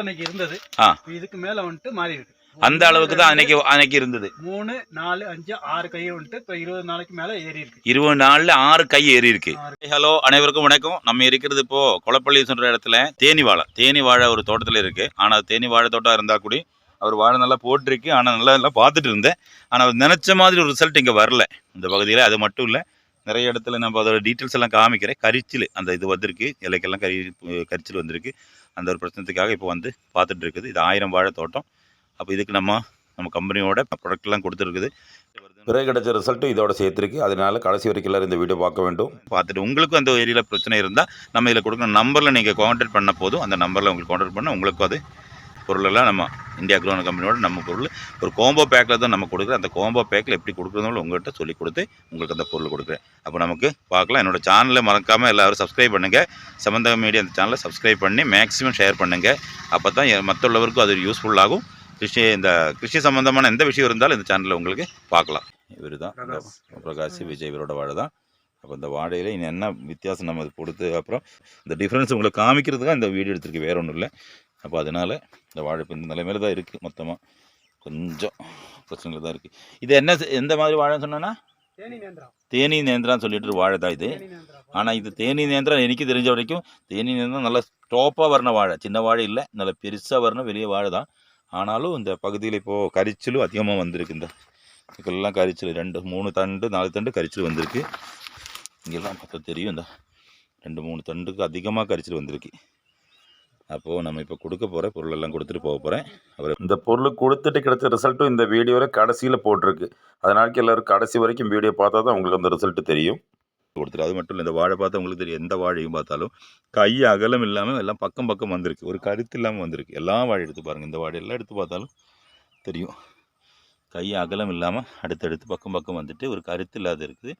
அன்னைக்கு இருந்தது. இதுக்கு மேல வந்துட்டு மாறி இருக்கு அந்த அளவுக்கு தான் அன்னைக்கு அன்னைக்கு இருந்தது. மூணு நாலு அஞ்சு ஆறு கை வந்துட்டு இப்ப இருபது நாளைக்கு மேல ஏறி இருக்கு இருபது நாள்ல ஆறு கை ஏறி இருக்கு. ஹலோ அனைவருக்கும் வணக்கம். நம்ம இருக்கிறது இப்போ கொளப்பள்ளி சொல்ற இடத்துல தேனி வாழை தேனி வாழை ஒரு தோட்டத்துல இருக்கு. ஆனா தேனி வாழை தோட்டம் இருந்தா கூட அவர் வாழை நல்லா போட்டிருக்கு. ஆனா நல்லா எல்லாம் பார்த்துட்டு இருந்தேன். ஆனா அவர் நினைச்ச மாதிரி ஒரு ரிசல்ட் இங்க வரல. இந்த பகுதியில் அது மட்டும் இல்ல நிறைய இடத்துல நம்ம அதோட டீட்டெயில்ஸ் எல்லாம் காமிக்கிறேன். கரிச்சில் அந்த இது வந்திருக்கு. இலைக்கெல்லாம் கரி கரிச்சில் வந்திருக்கு. அந்த ஒரு பிரச்சனத்துக்காக இப்போ வந்து பார்த்துட்டு இருக்குது இது ஆயிரம் வாழை தோட்டம். அப்போ இதுக்கு நம்ம நம்ம கம்பெனியோட ப்ராடக்ட்லாம் கொடுத்துருக்குது பிறகு கிடைச்ச ரிசல்ட்டும் இதோட சேர்த்துருக்கு. அதனால கடைசி வரைக்கும் எல்லாரும் இந்த வீடியோ பார்க்க வேண்டும். பார்த்துட்டு உங்களுக்கும் அந்த ஏரியாவில் பிரச்சனை இருந்தால் நம்ம இதில் கொடுக்குற நம்பரில் நீங்கள் கான்டாக்ட் பண்ண போதும். அந்த நம்பரில் உங்களுக்கு கான்டாக்ட் பண்ணால் உங்களுக்கும் அது பொருளெல்லாம் நம்ம இந்தியா குரோன் கம்பெனியோட நம்ம பொருள். ஒரு கோம்போ பேக்கில் தான் நம்ம கொடுக்குறோம். அந்த கோம்போ பேக்கில் எப்படி கொடுக்குறதுனால உங்கள்கிட்ட சொல்லி கொடுத்து உங்களுக்கு அந்த பொருள் கொடுக்குறேன். அப்போ நமக்கு பார்க்கலாம். என்னோட சேனலை மறக்காமல் எல்லாரும் சப்ஸ்கிரைப் பண்ணுங்கள் சம்பந்தக மீடியா அந்த சேனலை சப்ஸ்கிரைப் பண்ணி மேக்ஸிமம் ஷேர் பண்ணுங்கள் அப்போ தான் மற்றவர்களுக்கும் அது யூஸ்ஃபுல்லாகும் கிருஷி இந்த கிருஷி சம்பந்தமான எந்த விஷயம் இருந்தாலும் இந்த சேனலில் உங்களுக்கு பார்க்கலாம். இவர் தான் பிரகாஷ். விஜய் இவரோட வாழை தான் அப்போ இந்த வாழையில் இன்னும் என்ன வித்தியாசம் நம்ம கொடுத்து அப்புறம் இந்த டிஃப்ரென்ஸ் உங்களுக்கு காமிக்கிறதுக்காக இந்த வீடியோ எடுத்திருக்கு. வேற ஒன்றும் இல்லை. அப்போ அதனால் இந்த வாழை இப்போ இந்த நிலைமையில தான் இருக்குது மொத்தமாக கொஞ்சம் பிரச்சனைகள் தான் இருக்குது இது என்ன எந்த மாதிரி வாழைன்னு சொன்னேன்னா? தேனி நேந்திரான்னு சொல்லிட்டு வாழை தான் இது. ஆனால் இது தேனி நேந்திரம் எனக்கு தெரிஞ்ச வரைக்கும் தேனி நேந்திரம் நல்லா டாப்பாக வரண வாழை. சின்ன வாழை இல்லை நல்ல பெருசாக வரணும் வெளியே வாழை தான். ஆனாலும் இந்த பகுதியில் இப்போது கரிச்சலும் அதிகமாக வந்திருக்கு இந்த இதுக்கெல்லாம் கரிச்சல் ரெண்டு மூணு தண்டு நாலு தண்டு கரிச்சல் வந்திருக்கு. இங்கெல்லாம் பார்த்தா தெரியும் இந்த ரெண்டு மூணு தண்டுக்கு அதிகமாக கரிச்சல் வந்திருக்கு. அப்போது நம்ம இப்போ கொடுக்க போகிற பொருளெல்லாம் கொடுத்துட்டு போக போகிறேன் அவர் இந்த பொருள் கொடுத்துட்டு கிடைச்ச ரிசல்ட்டும் இந்த வீடியோவில் கடைசியில் போட்டிருக்கு. அதனால எல்லோரும் கடைசி வரைக்கும் வீடியோ பார்த்தா தான் உங்களுக்கு அந்த ரிசல்ட் தெரியும். கொடுத்துரு அது மட்டும் இல்லை இந்த வாழை பார்த்தா உங்களுக்கு தெரியும் எந்த வாழையும் பார்த்தாலும் கை அகலம் இல்லாமல் எல்லாம் பக்கம் பக்கம் வந்திருக்கு. ஒரு கருத்து இல்லாமல் வந்திருக்கு. எல்லா வாழை எடுத்து பாருங்கள் இந்த வாழை எல்லாம் எடுத்து பார்த்தாலும் தெரியும். கை அகலம் இல்லாமல் அடுத்தடுத்து பக்கம் பக்கம் வந்துட்டு ஒரு கருத்து இல்லாத இருக்குது.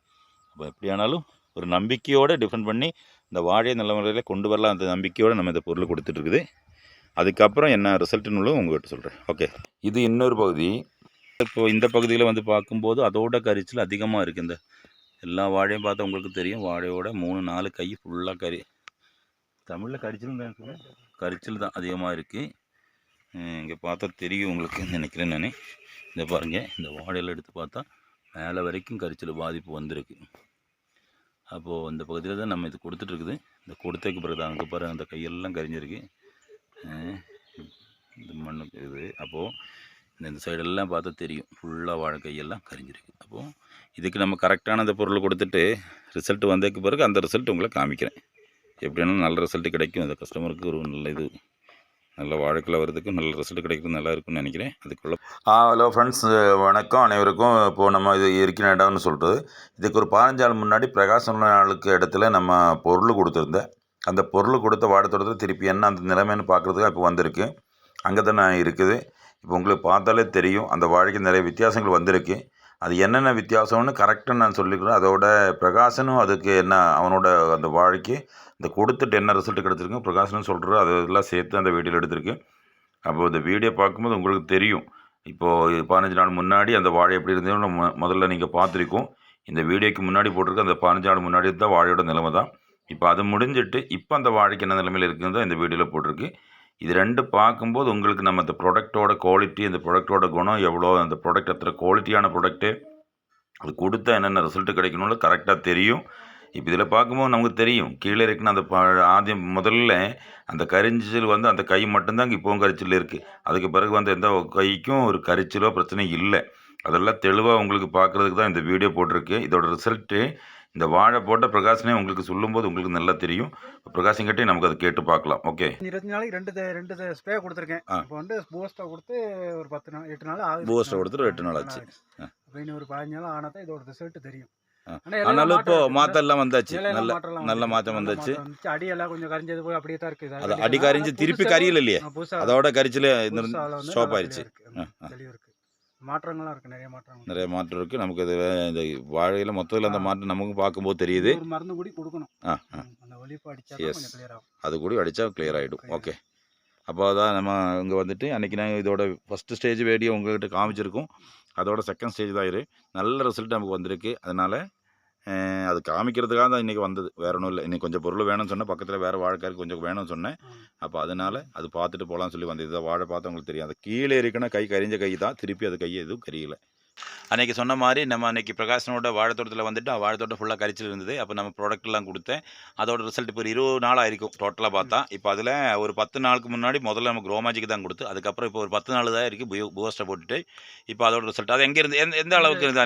அப்போ எப்படியானாலும் ஒரு நம்பிக்கையோடு டிஃபெண்ட் பண்ணி இந்த வாழையை நல்ல முறையில் கொண்டு வரலாம் அந்த நம்பிக்கையோடு நம்ம இந்த பொருள் கொடுத்துட்ருக்குது. அதுக்கப்புறம் என்ன ரிசல்ட்டுன்னு உங்கள்கிட்ட சொல்கிறேன் ஓகே இது இன்னொரு பகுதி. இப்போ இந்த பகுதியில் வந்து பார்க்கும்போது அதோட கரிச்சல் அதிகமாக இருக்குது இந்த எல்லா வாழையும் பார்த்தா உங்களுக்கு தெரியும். வாழையோட மூணு நாலு கை ஃபுல்லாக கறி தமிழில் கரிச்சல் தான் சொல்லுவேன். கரிச்சல் தான் அதிகமாக இருக்குது இங்கே பார்த்தா தெரியும் உங்களுக்கு நினைக்கிறேன் நான். இந்த பாருங்க. இந்த வாழையில் எடுத்து பார்த்தா மேலே வரைக்கும் கரிச்சல் பாதிப்பு வந்திருக்கு. அப்போது இந்த பகுதியில் தான் நம்ம இது கொடுத்துட்ருக்குது. இந்த கொடுத்ததுக்கு பிறகு தான் அங்கே பாருங்கள் அந்த கையெல்லாம் கரிஞ்சிருக்கு. இந்த மண்ணுக்கு இது. அப்போது இந்த சைடெல்லாம் பார்த்தா தெரியும். ஃபுல்லாக வாழை கையெல்லாம் கரிஞ்சிருக்கு. அப்போது இதுக்கு நம்ம கரெக்டான அந்த பொருள் கொடுத்துட்டு ரிசல்ட் வந்ததுக்கு பிறகு அந்த ரிசல்ட் உங்களை காமிக்கிறேன். எப்படினாலும் நல்ல ரிசல்ட் கிடைக்கும். அந்த கஸ்டமருக்கு ஒரு நல்ல இது நல்ல வாழைக்குள்ள வரதுக்கு நல்ல ரிசல்ட் கிடைக்கும் நல்லா இருக்கும்னு நினைக்கிறேன். அதுக்குள்ள ஹலோ ஃப்ரெண்ட்ஸ் வணக்கம். அனைவருக்கும் இப்போது நம்ம இது இருக்கிற இடம்னு சொல்லிட்டு இதுக்கு ஒரு பதினஞ்சு நாள் முன்னாடி பிரகாசம் நாளுக்கு இடத்துல நம்ம பொருள் கொடுத்துருந்தேன். அந்த பொருள் கொடுத்த வாடத்தோடத்தில் திருப்பி என்ன அந்த நிலைமைன்னு பார்க்குறதுக்கு இப்போ வந்திருக்கு. அங்கே தானே இருக்குது. இப்போ உங்களுக்கு பார்த்தாலே தெரியும். அந்த வாழைக்கு நிறைய வித்தியாசங்கள் வந்திருக்கு. அது என்னென்ன வித்தியாசம்னு கரெக்டாக நான் சொல்லிக்கிறேன். அதோட பிரகாசனும் அதுக்கு என்ன அவனோட அந்த வாழைக்கு இந்த கொடுத்துட்டு என்ன ரிசல்ட் கிடச்சிருக்கு பிரகாசனும் சொல்கிறாரு அதெல்லாம் சேர்த்து அந்த வீடியோவில் எடுத்திருக்கு. அப்போது இந்த வீடியோ பார்க்கும்போது உங்களுக்கு தெரியும். இப்போது பதினஞ்சு நாள் முன்னாடி அந்த வாழை எப்படி இருந்ததுன்னு மொ முதல்ல நீங்கள் பார்த்துருக்கோம். இந்த வீடியோக்கு முன்னாடி போட்டிருக்க அந்த பதினஞ்சு நாள் முன்னாடி தான் வாழையோட நிலைமை தான் இப்போ அது முடிஞ்சிட்டு இப்போ அந்த வாழைக்கு என்ன நிலைமையில் இருக்குன்னு தான் இந்த வீடியோவில் போட்டிருக்கு. இது ரெண்டு பார்க்கும்போது உங்களுக்கு நம்ம அந்த ப்ராடக்ட்டோட குவாலிட்டி அந்த ப்ராடக்ட்டோட குணம் எவ்வளோ அந்த ப்ராடக்ட் எத்தனை குவாலிட்டியான ப்ராடக்ட்டு அது கொடுத்தா என்னென்ன ரிசல்ட்டு கிடைக்கணும்னு கரெக்டாக தெரியும். இப்போ இதில் பார்க்கும்போது நமக்கு தெரியும். கீழே இருக்குன்னு அந்த ப ஆദ്യം முதல்ல அந்த கரிஞ்சல் வந்து அந்த கை மட்டும்தான் இப்போவும் கரிச்சல் இருக்குது அதுக்கு பிறகு வந்து எந்த கைக்கும் ஒரு கரிச்சலோ பிரச்சனை இல்லை. அதெல்லாம் தெளிவாக உங்களுக்கு பார்க்குறதுக்கு தான் இந்த வீடியோ போட்டிருக்கு. இதோட ரிசல்ட்டு இந்த வாழை போட்ட பிரகாசனே உங்களுக்கு சொல்லும்போது உங்களுக்கு நல்லா தெரியும். பிரகாசம் கிட்டே நமக்கு அதை கேட்டு பார்க்கலாம். ஓகே இருபத்தி நாளைக்கு ரெண்டு ரெண்டு ஸ்ப்ரே கொடுத்துருக்கேன். இப்போ வந்து பூஸ்டா கொடுத்து ஒரு பத்து நாள் எட்டு நாள் ஆகுது. பூஸ்டர் கொடுத்துட்டு எட்டு நாள் ஆச்சு. ஆ. அப்போ இன்னும் ஒரு பதினஞ்சு நாள் ஆனால் தான் இதோட ரிசல்ட் தெரியும். ஆனாலும் இப்போ எல்லாம் வந்தாச்சு. நல்ல நல்ல நல்ல வந்துச்சு. வந்துச்சு. அடியெல்லாம் கொஞ்சம் கரிஞ்சது போய் அப்படியே தான் இருக்குது. அது அடி கரிஞ்சு திருப்பி கரியல இல்லையே? அதோட கரிச்சல் புதுசாக ஸ்டாப் ஆயிடுச்சு ஆ, ஆ. தெளிவு இருக்கு மாற்றங்கள்லாம் இருக்கு நிறைய மாற்றங்கள். நிறைய மாற்றம் இருக்குது நமக்கு இது இந்த வாழையில் மொத்தத்தில் அந்த மாற்றம் நமக்கு பார்க்கும்போது தெரியுது. ஒரு மருந்து கூடி கொடுக்கணும். ஆ ஆ. அந்த ஒலிப்பு அடிச்சா ஆகும். அது கூட அடித்தா கிளியர் ஆகிடும். ஓகே அப்போ அதான் நம்ம இங்கே வந்துட்டு அன்றைக்கி நாங்கள் இதோட ஃபஸ்ட்டு ஸ்டேஜ் வீடியோ உங்கள்கிட்ட காமிச்சிருக்கோம். அதோட செகண்ட் ஸ்டேஜ் தான் இது. நல்ல ரிசல்ட் நமக்கு வந்திருக்கு. அதனால் அது காமிக்கிறதுக்காக தான் இன்றைக்கி வந்தது. வேற ஒன்றும் இல்லை. இன்னைக்கு கொஞ்சம் பொருள் வேணும்னு சொன்னேன் பக்கத்தில் வேறு வாழைக்காருக்கு கொஞ்சம் வேணும்னு சொன்னேன். அப்போ அதனால் அது பார்த்துட்டு போகலான்னு சொல்லி வந்தது வாழை பார்த்தா உங்களுக்கு தெரியும். அது கீழே இருக்குன்னா கை கரிஞ்ச கை தான். திருப்பி அது கை எதுவும் கரியல. அன்றைக்கி சொன்ன மாதிரி நம்ம அன்றைக்கி பிரகாஷனோட வாழைத்தோட்டத்தில் வந்துட்டு வாழைத்தோட்டம் ஃபுல்லாக கரிச்சிட்டு இருந்தது. அப்போ நம்ம ப்ராடக்ட்லாம் கொடுத்தேன். அதோட ரிசல்ட் இப்போ ஒரு இருபது நாள் ஆயிருக்கும் டோட்டலாக பார்த்தா. இப்போ அதில் ஒரு பத்து நாளுக்கு முன்னாடி முதல்ல நமக்கு ரோமாஜிக்கு தான் கொடுத்து அதுக்கப்புறம் இப்போ ஒரு பத்து நாள் தான் இருக்குது பூ பூஸ்டை போட்டுட்டு இப்போ அதோட ரிசல்ட் அது எங்கே இருந்து எந்த எந்த அளவுக்கு இருந்தது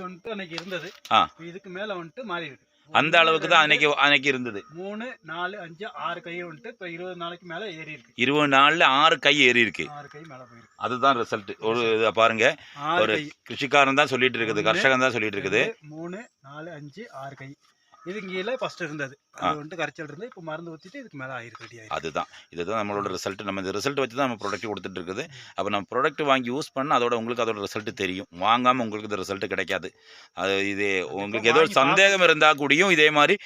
வந்துட்டு அன்னைக்கு இருந்தது. ஆ. இதுக்கு மேல வந்துட்டு மாறி இருக்கு அந்த அளவுக்கு தான் அன்னைக்கு அன்னைக்கு இருந்தது. மூணு நாலு அஞ்சு ஆறு கை வந்துட்டு இப்போ இருபது நாளைக்கு மேல ஏறி இருக்கு. இருபது நாளில் ஆறு கை ஏறி இருக்கு. ஆறு கை மேல போயிருக்கு. அதுதான் ரிசல்ட் ஒரு இதை பாருங்க. ஒரு கிருஷிக்காரன் தான் சொல்லிட்டு இருக்குது கர்ஷகன் தான் சொல்லிட்டு இருக்குது. மூணு நாலு அஞ்சு ஆறு கை. இது கீழே ஃபர்ஸ்ட் இருந்தது. அது வந்துட்டு கரைச்சல் இருந்து இப்போ மருந்து ஊத்திட்டு இதுக்கு மேல ஆயிருக்கு ரெடி ஆயிருக்கு. அதுதான். இதுதான் நம்மளோட ரிசல்ட் நம்ம இந்த ரிசல்ட் வச்சு தான் நம்ம ப்ராடக்ட் கொடுத்துட்டு இருக்குது. அப்போ நம்ம ப்ராடக்ட் வாங்கி யூஸ் பண்ண அதோட உங்களுக்கு அதோட ரிசல்ட் தெரியும். வாங்காமல் உங்களுக்கு இந்த ரிசல்ட் கிடைக்காது. அது இது உங்களுக்கு ஏதோ சந்தேகம் இருந்தால் கூடயும் இதே மாதிரி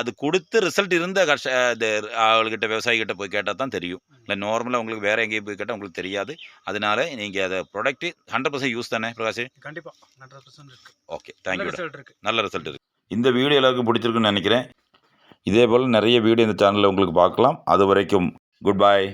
அது கொடுத்து ரிசல்ட் இருந்த கர்ஷ இது அவள்கிட்ட விவசாயிகிட்ட போய் கேட்டால் தான் தெரியும். இல்லை நார்மலாக உங்களுக்கு வேறு எங்கேயும் போய் கேட்டால் உங்களுக்கு தெரியாது. அதனால நீங்கள் அதை ப்ராடக்ட் ஹண்ட்ரட் பர்சன்ட் யூஸ் தானே பிரகாஷ்? கண்டிப்பா. ஹண்ட்ரட் பர்சன்ட் இருக்கு. ஓகே நல்ல தேங்க்யூ ரிசல்ட் இருக்கு. நல்ல ரிசல்ட் இருக்குது இந்த வீடியோ எல்லாருக்கும் பிடிச்சிருக்குன்னு நினைக்கிறேன். இதே போல் நிறைய வீடியோ இந்த சேனலில் உங்களுக்கு பார்க்கலாம். அது வரைக்கும் குட் பாய்